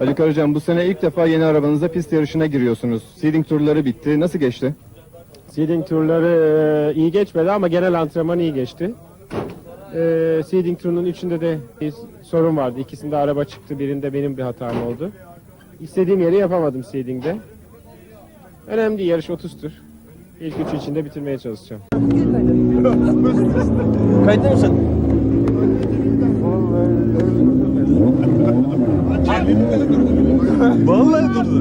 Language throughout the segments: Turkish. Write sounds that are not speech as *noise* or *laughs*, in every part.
Ali Karacan bu sene ilk defa yeni arabanızla pist yarışına giriyorsunuz. Seeding turları bitti. Nasıl geçti? Seeding turları e, iyi geçmedi ama genel antrenman iyi geçti. E, seeding turunun üçünde de bir sorun vardı. İkisinde araba çıktı, birinde benim bir hatam oldu. İstediğim yeri yapamadım seeding'de. Önemli değil, yarış 30 tur. İlk üç içinde bitirmeye çalışacağım. *laughs* Kayıtlı mısın? Vallahi durdu.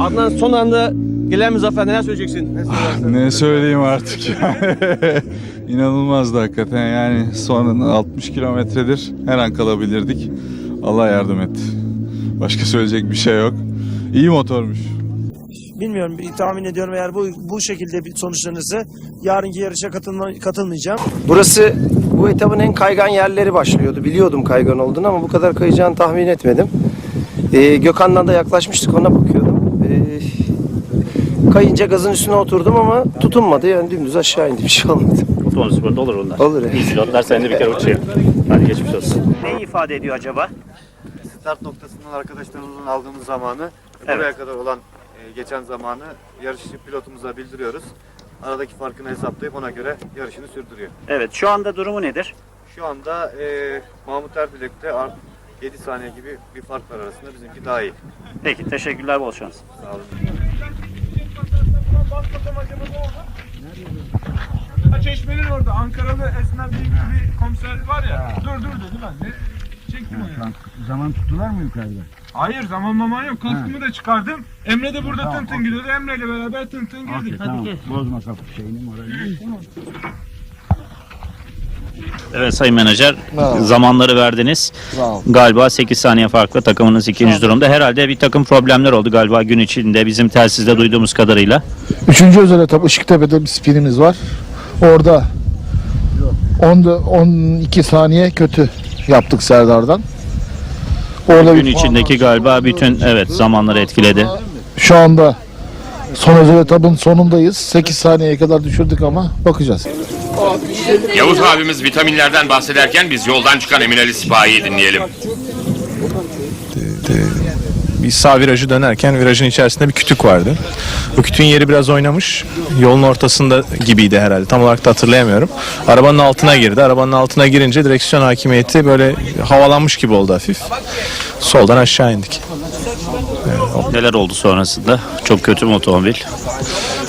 Adnan son anda gelen bir zafer neler söyleyeceksin? Ne söyleyeyim artık yani. *laughs* İnanılmazdı hakikaten yani son 60 kilometredir her an kalabilirdik. Allah yardım etti. Başka söyleyecek bir şey yok. İyi motormuş. Bilmiyorum bir tahmin ediyorum eğer bu bu şekilde bir sonuçlanırsa yarınki yarışa katılma, katılmayacağım. Burası bu etabın en kaygan yerleri başlıyordu. Biliyordum kaygan olduğunu ama bu kadar kayacağını tahmin etmedim. Ee, Gökhan'dan da yaklaşmıştık ona bakıyordum. Ee, kayınca gazın üstüne oturdum ama tutunmadı yani dümdüz aşağı indi bir şey olmadı. Motorsporda olur onlar. Olur ya. İyi pilotlar senede bir kere uçuyor. Hadi geçmiş olsun. Ne ifade ediyor acaba? start noktasından arkadaşlarımızın aldığımız zamanı Evet. buraya kadar olan geçen zamanı yarışçı pilotumuza bildiriyoruz. Aradaki farkını hesaplayıp ona göre yarışını sürdürüyor. Evet şu anda durumu nedir? Şu anda e, Mahmut Erbilek'te ar- 7 saniye gibi bir fark var arasında. Bizimki daha iyi. Peki teşekkürler bol şans. Sağ olun. Çeşmenin orada Ankaralı esnaf bir komiser var ya. Dur dur dedi ben de çektim onu. Zaman tuttular mı yukarıda? Hayır zaman maman yok. Kaskımı da çıkardım. Emre de burada tın tın gidiyordu. Emre ile beraber tın tın girdik. tamam. Bozma kapı şeyini moralini. Evet Sayın Menajer zamanları verdiniz. Galiba 8 saniye farklı takımınız ikinci durumda. Herhalde bir takım problemler oldu galiba gün içinde bizim telsizde duyduğumuz kadarıyla. Üçüncü özel etap Işıktepe'de bir spinimiz var. Orada 10 12 saniye kötü yaptık Serdar'dan. Orada Gün bir içindeki galiba bütün evet zamanları etkiledi. şu anda son özel etapın sonundayız. 8 saniyeye kadar düşürdük ama bakacağız. Yavuz abimiz vitaminlerden bahsederken biz yoldan çıkan Emin Ali Sipahi'yi dinleyelim. Bir sağ virajı dönerken virajın içerisinde bir kütük vardı. Bu kütüğün yeri biraz oynamış. Yolun ortasında gibiydi herhalde. Tam olarak da hatırlayamıyorum. Arabanın altına girdi. Arabanın altına girince direksiyon hakimiyeti böyle havalanmış gibi oldu hafif. Soldan aşağı indik. Neler oldu sonrasında? Çok kötü mü otomobil?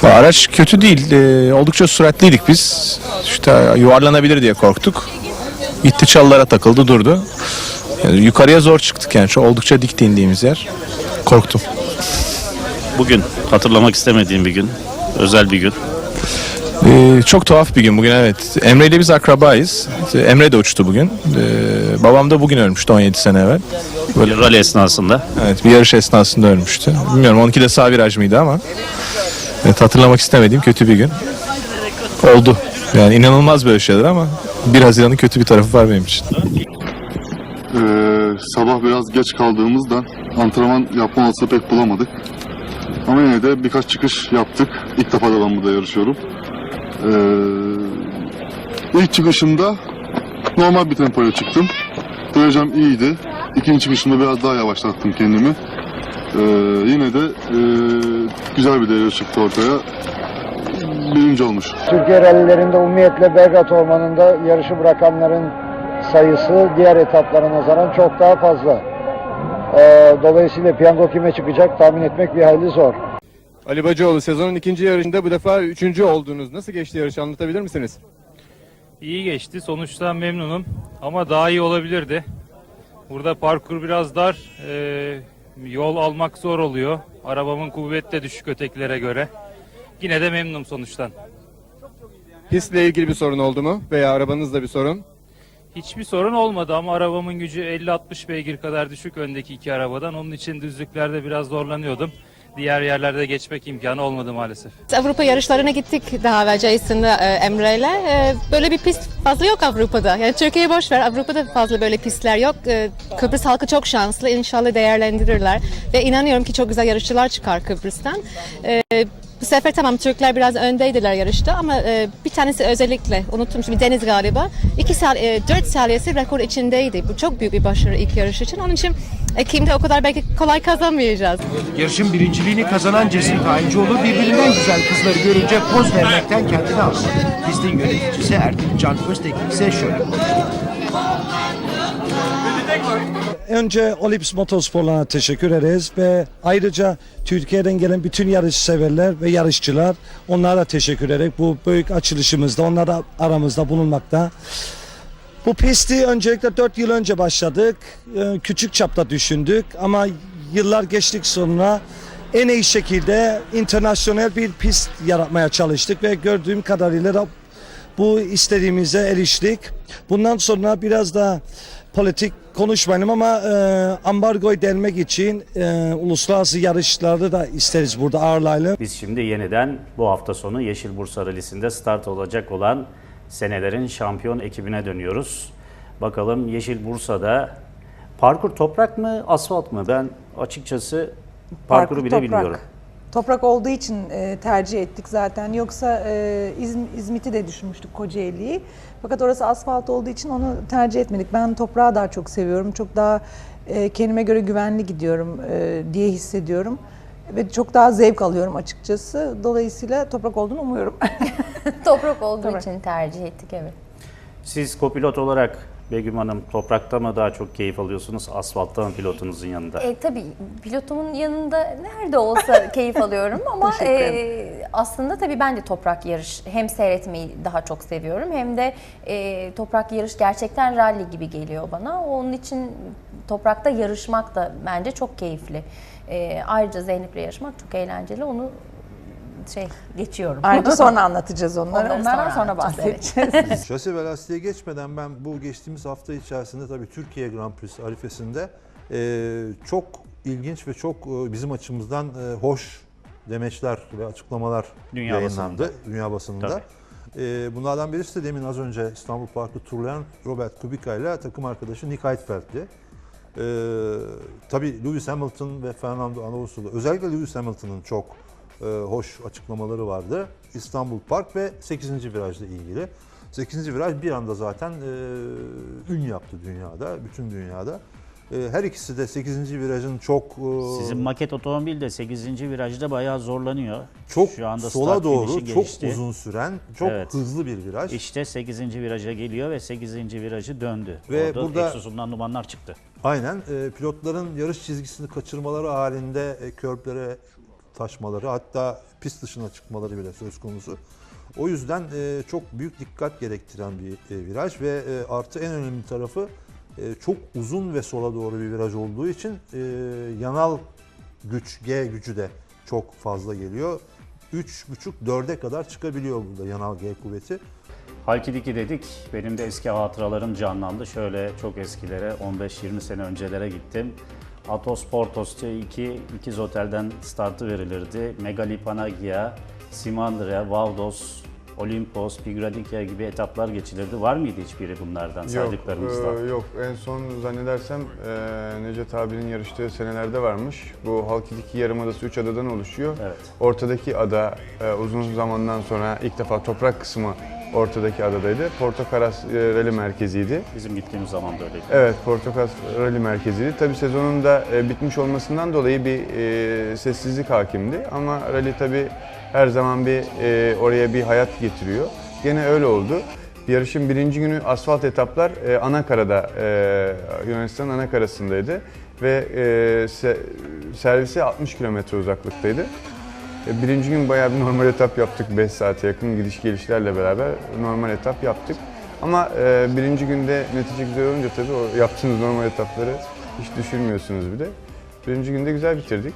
Bu Araç kötü değil. Ee, oldukça süratliydik biz. İşte yuvarlanabilir diye korktuk. Gitti çalılara takıldı durdu. Yani yukarıya zor çıktık yani. Şu oldukça dik indiğimiz yer. Korktum. Bugün hatırlamak istemediğim bir gün. Özel bir gün. Ee, çok tuhaf bir gün bugün evet. Emre ile biz akrabayız. Emre de uçtu bugün. Ee, babam da bugün ölmüştü 17 sene evvel. Bir rally esnasında. Evet bir yarış esnasında ölmüştü. Bilmiyorum 12 de sağ viraj mıydı ama. Evet hatırlamak istemediğim kötü bir gün. Oldu. Yani inanılmaz böyle şeyler ama 1 Haziran'ın kötü bir tarafı var benim için. Sabah biraz geç kaldığımızdan antrenman yapma olasılığı pek bulamadık. Ama yine de birkaç çıkış yaptık. İlk defa da ben burada yarışıyorum. Ee, ilk çıkışımda normal bir tempoya çıktım. Derecem iyiydi. İkinci çıkışımda biraz daha yavaşlattım kendimi. Ee, yine de e, güzel bir derece çıktı ortaya. Birinci olmuş. Türkiye rallilerinde umumiyetle Belgrad Ormanı'nda yarışı bırakanların sayısı diğer etaplara nazaran çok daha fazla. Ee, dolayısıyla piyango kime çıkacak tahmin etmek bir hayli zor. Ali Bacıoğlu sezonun ikinci yarışında bu defa üçüncü oldunuz. Nasıl geçti yarış anlatabilir misiniz? İyi geçti. Sonuçtan memnunum. Ama daha iyi olabilirdi. Burada parkur biraz dar. Ee, yol almak zor oluyor. Arabamın kuvveti de düşük ötekilere göre. Yine de memnunum sonuçtan. Pistle ilgili bir sorun oldu mu? Veya arabanızda bir sorun? Hiçbir sorun olmadı ama arabamın gücü 50-60 beygir kadar düşük öndeki iki arabadan. Onun için düzlüklerde biraz zorlanıyordum. Diğer yerlerde geçmek imkanı olmadı maalesef. Avrupa yarışlarına gittik daha evvel Jason'la e, Emre'yle. E, böyle bir pist fazla yok Avrupa'da. Yani Türkiye'yi boş ver Avrupa'da fazla böyle pistler yok. E, Kıbrıs halkı çok şanslı. İnşallah değerlendirirler. Ve inanıyorum ki çok güzel yarışçılar çıkar Kıbrıs'tan. Bu sefer tamam Türkler biraz öndeydiler yarışta ama e, bir tanesi özellikle unuttum şimdi Deniz galiba. 2 sal e, 4 saliyesi rekor içindeydi. Bu çok büyük bir başarı ilk yarış için. Onun için Ekim'de o kadar belki kolay kazanmayacağız. Yarışın birinciliğini kazanan Cesur Kayıncıoğlu birbirinden güzel kızları görünce poz vermekten kendini almadı. Pistin yöneticisi Erkin Can Öztekin ise şöyle konuştu. Önce Olips Motorsporlarına teşekkür ederiz ve ayrıca Türkiye'den gelen bütün yarış severler ve yarışçılar onlara teşekkür ederek bu büyük açılışımızda onlara aramızda bulunmakta. Bu pisti öncelikle 4 yıl önce başladık. Ee, Küçük çapta düşündük ama yıllar geçtik sonra en iyi şekilde internasyonel bir pist yaratmaya çalıştık ve gördüğüm kadarıyla da bu istediğimize eriştik. Bundan sonra biraz da politik konuşmayalım ama e, ambargoyu delmek için e, uluslararası yarışları da isteriz burada ağırlayalım. Biz şimdi yeniden bu hafta sonu Yeşil Bursa Rally'sinde start olacak olan senelerin şampiyon ekibine dönüyoruz. Bakalım Yeşil Bursa'da parkur toprak mı asfalt mı? Ben açıkçası parkuru bile toprak. bilmiyorum. Toprak olduğu için e, tercih ettik zaten. Yoksa e, İzm- İzmit'i de düşünmüştük Kocaeli'yi. Fakat orası asfalt olduğu için onu tercih etmedik. Ben toprağı daha çok seviyorum. Çok daha e, kendime göre güvenli gidiyorum e, diye hissediyorum. Ve çok daha zevk alıyorum açıkçası. Dolayısıyla toprak olduğunu umuyorum. *laughs* Toprak olduğu Toprak. için tercih ettik evet. Siz kopilot olarak Begüm Hanım toprakta mı daha çok keyif alıyorsunuz, asfaltta mı pilotunuzun yanında? E, tabii pilotumun yanında nerede olsa *laughs* keyif alıyorum ama e, aslında tabii ben de toprak yarış hem seyretmeyi daha çok seviyorum hem de e, toprak yarış gerçekten rally gibi geliyor bana. Onun için toprakta yarışmak da bence çok keyifli. E, ayrıca Zeynep'le yarışmak çok eğlenceli. Onu şey geçiyorum. Ayrıca sonra anlatacağız onları. Onları Onlardan sonra sonra bahsedeceğiz. *laughs* Şasi ve lastiğe geçmeden ben bu geçtiğimiz hafta içerisinde tabii Türkiye Grand Prix arifesinde e, çok ilginç ve çok e, bizim açımızdan e, hoş demeçler ve açıklamalar Dünya yayınlandı basınında. dünya basınında. E, bunlardan birisi de demin az önce İstanbul Parkı turlayan Robert Kubica ile takım arkadaşı Nick Heidfeld'ti. E, tabii Lewis Hamilton ve Fernando Alonso'da özellikle Lewis Hamilton'ın çok e, hoş açıklamaları vardı. İstanbul Park ve 8. virajla ilgili. 8. viraj bir anda zaten e, ün yaptı dünyada, bütün dünyada. E, her ikisi de 8. virajın çok e, Sizin maket otomobil de 8. virajda bayağı zorlanıyor. çok Şu anda sola doğru çok geçti. uzun süren, çok Evet. hızlı bir viraj. İşte 8. viraja geliyor ve 8. virajı döndü. Ve Orada burada- egzozundan dumanlar çıktı. Aynen. E, pilotların yarış çizgisini kaçırmaları halinde e, körplere taşmaları hatta pist dışına çıkmaları bile söz konusu. O yüzden e, çok büyük dikkat gerektiren bir e, viraj ve e, artı en önemli tarafı e, çok uzun ve sola doğru bir viraj olduğu için e, yanal güç, G gücü de çok fazla geliyor. 3,5-4'e kadar çıkabiliyor burada yanal G kuvveti. Halkidiki dedik. Benim de eski hatıralarım canlandı. Şöyle çok eskilere 15-20 sene öncelere gittim. Atos Portos C2 ikiz otelden startı verilirdi. Megali Panagia, Simandria, Valdos, Olimpos, Pigradikya gibi etaplar geçilirdi. Var mıydı hiçbiri bunlardan saydıklarımızda? e, yok. En son zannedersem e, Necdet abinin yarıştığı senelerde varmış. Bu Halkidiki Yarımadası 3 adadan oluşuyor. Evet. Ortadaki ada e, uzun zamandan sonra ilk defa toprak kısmı ortadaki adadaydı. Portokaras e, Rally merkeziydi. Bizim gittiğimiz zaman da öyleydi. Evet, Portokas Rally merkeziydi. Tabii sezonun da e, bitmiş olmasından dolayı bir e, sessizlik hakimdi. Ama rally tabii her zaman bir e, oraya bir hayat getiriyor. Gene öyle oldu. Yarışın birinci günü asfalt etaplar e, Anakara'da, e, Yunanistan Anakara'sındaydı. Ve e, se- servise 60 kilometre uzaklıktaydı. E, Birinci gün bayağı bir normal etap yaptık 5 saate yakın gidiş gelişlerle beraber normal etap yaptık. Ama e, birinci günde netice güzel olunca tabii o yaptığınız normal etapları hiç düşünmüyorsunuz bir de. Birinci günde güzel bitirdik.